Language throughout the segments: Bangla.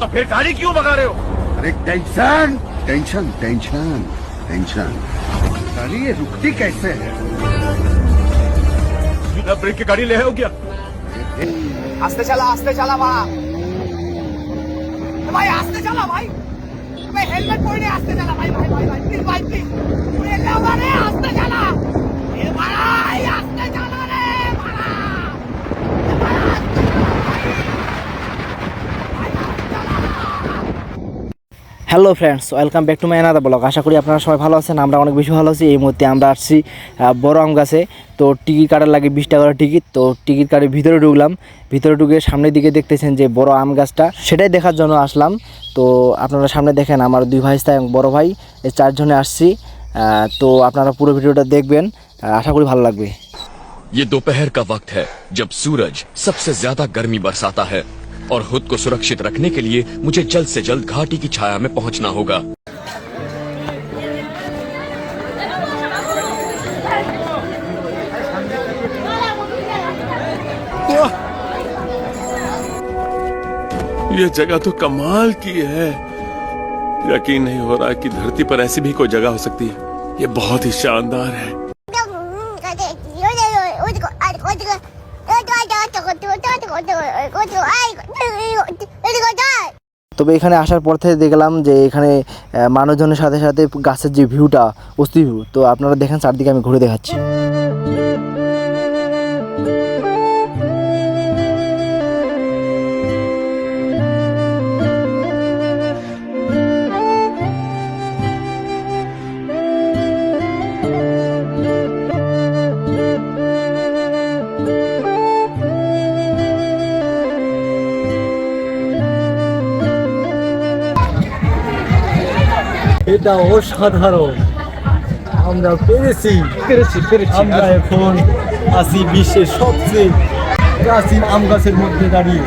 तो फिर गाड़ी क्यों भगा रहे हो? अरे टेंशन टेंशन टेंशन टेंशन। गाड़ी ये रुकती कैसे है? ब्रेक की गाड़ी ले हो क्या? आस्ते चला आस्ते चला भाई आस्ते चला भाई। हेलमेट पड़ने आस्ते hello friends welcome back to my আনাদা blog আশা করি আপনারা সবাই ভালো আছেন আমরা অনেক বেশি ভালো আছি এই মুহূর্তে আমরা আসছি আহ, বড় আম গাছে তো টিকিট কাটার লাগে বিশ টাকার টিকিট তো টিকিট কাটে ভিতরে ঢুকলাম ভিতরে ঢুকে সামনের দিকে দেখতেছেন যে বড় আম গাছটা সেটাই দেখার জন্য আসলাম তো আপনারা সামনে দেখেন আমার দুই ভাই এবং বড় ভাই এই চারজনে আসছি আহ, তো আপনারা পুরো ভিডিওটা দেখবেন আহ, আশা করি ভালো লাগবে ये दोपहर का वक्त है जब सूरज सबसे ज्यादा गर्मी बरसाता है और खुद को सुरक्षित रखने के लिए मुझे जल्द से जल्द घाटी की छाया में पहुँचना होगा। ये जगह तो कमाल की है। यकीन नहीं हो रहा कि धरती पर ऐसी भी कोई जगह हो सकती। है ये बहुत ही शानदार है। তবে এখানে আসার পর থেকে দেখলাম যে এখানে মানুষজনের সাথে সাথে গাছের যে ভিউটা, অস্থির ভিউ। তো আপনারা দেখেন চারদিকে আমি ঘুরে দেখাচ্ছি। এটা অসাধারণ আমরা পেরেছি পেরেছি পেরেছি আমরা এখন আছি বিশ্বের সবচেয়ে প্রাচীন আম গাছের মধ্যে দাঁড়িয়ে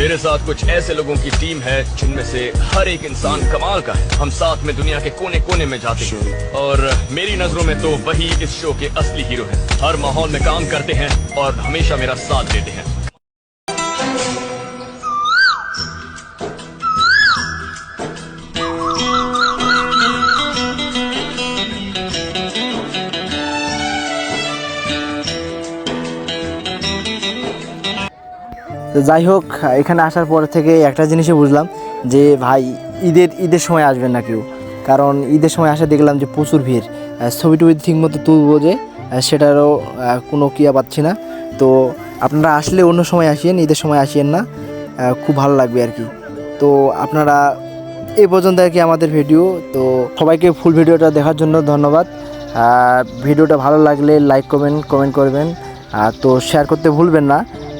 मेरे साथ कुछ ऐसे लोगों की टीम है जिनमें से हर एक इंसान कमाल का है हम साथ में दुनिया के कोने कोने में जाते हैं और मेरी नजरों में तो वही इस शो के असली हीरो हैं हर माहौल में काम करते हैं और हमेशा मेरा साथ देते हैं যাই হোক, এখানে আসার পর থেকে একটা জিনিসই বুঝলাম যে, ভাই, ঈদের ঈদের সময় আসবেন না কেউ। কারণ ঈদের সময় আসা দেখলাম যে প্রচুর ভিড়। ছবি টবি ঠিক মতো তুলবো যে সেটারও কোনো কিয়া পাচ্ছি না। তো আপনারা আসলে অন্য সময় আসিয়েন, ঈদের সময় আসিয়েন না। খুব ভালো লাগবে আর কি। তো আপনারা এই পর্যন্ত আর কি আমাদের ভিডিও। তো সবাইকে ফুল ভিডিওটা দেখার জন্য ধন্যবাদ। ভিডিওটা ভালো লাগলে লাইক কমেন্ট কমেন্ট করবেন। তো শেয়ার করতে ভুলবেন না।